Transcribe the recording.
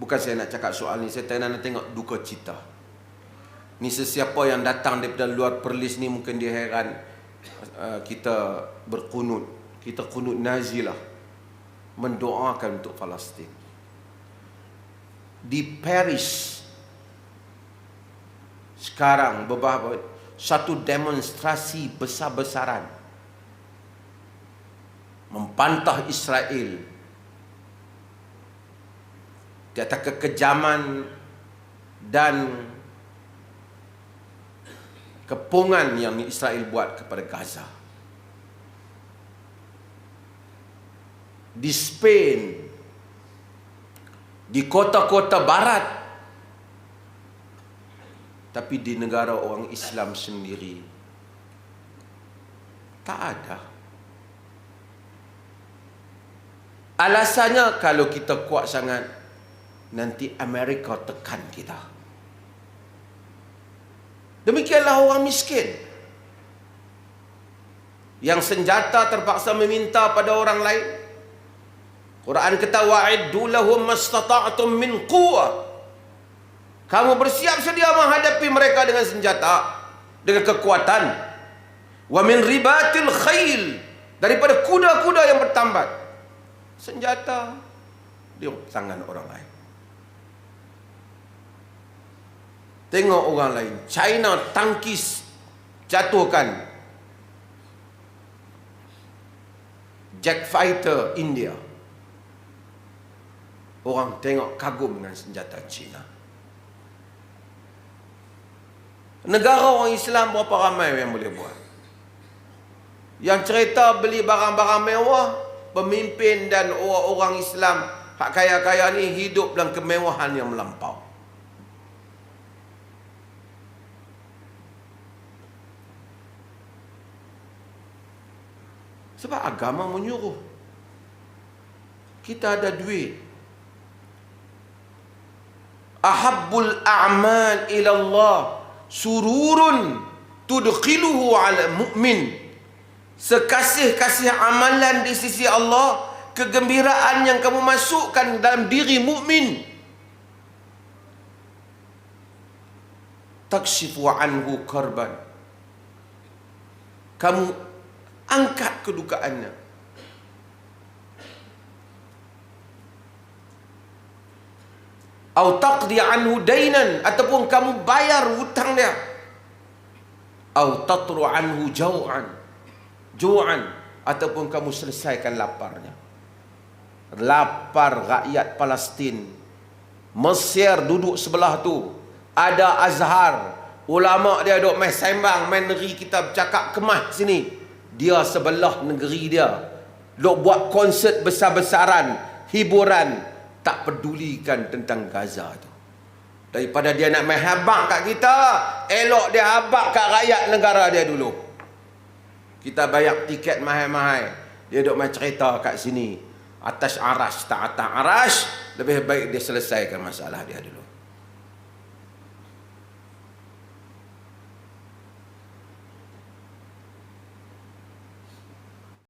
Bukan saya nak cakap soal ni, saya tengah nak tengok duka cita. Ni sesiapa yang datang daripada luar perlis ni mungkin dia heran uh, kita berkunut. Kita kunut nazilah. Mendoakan untuk Palestin. Di Paris sekarang beberapa satu demonstrasi besar-besaran membantah Israel di atas kekejaman dan kepungan yang Israel buat kepada Gaza. Di Spain, di kota-kota barat, tapi di negara orang Islam sendiri, tak ada. Alasannya kalau kita kuat sangat, nanti Amerika tekan kita. Demikianlah orang miskin. Yang senjata terpaksa meminta pada orang lain. Quran kata wa'iddu lahum mastata'tum min quwwah. Kamu bersiap sedia menghadapi mereka dengan senjata, dengan kekuatan. Wa min ribatil khail daripada kuda-kuda yang bertambat. Senjata di tangan orang lain. Tengok orang lain. China tangkis jatuhkan jet fighter India. Orang tengok kagum dengan senjata China. Negara orang Islam berapa ramai yang boleh buat? Yang cerita beli barang-barang mewah, pemimpin dan orang-orang Islam hak kaya-kaya ni hidup dalam kemewahan yang melampau. Sebab agama menyuruh. Kita ada duit. Ahabbul a'mal ila Allah sururun tudkhiluhu ala mu'min. Sekasih-kasih amalan di sisi Allah, kegembiraan yang kamu masukkan dalam diri mukmin. Takshifu anhu karban. Kamu angkat kedukaannya. Atau taqdi anhu dainan ataupun kamu bayar hutang dia. Atau tatru anhu jau'an ju'an ataupun kamu selesaikan laparnya. Lapar rakyat Palestin. Mesir duduk sebelah tu. Ada Azhar ulama dia duduk main sembang main negeri kita bercakap kemah sini dia sebelah negeri dia. Dok buat konsert besar-besaran hiburan tak pedulikan tentang Gaza tu. Daripada dia nak main habak kat kita elok dia habak kat rakyat negara dia dulu. Kita bayar tiket mahal-mahal. Dia dok main cerita kat sini. Atas aras tak atas aras lebih baik dia selesaikan masalah dia dulu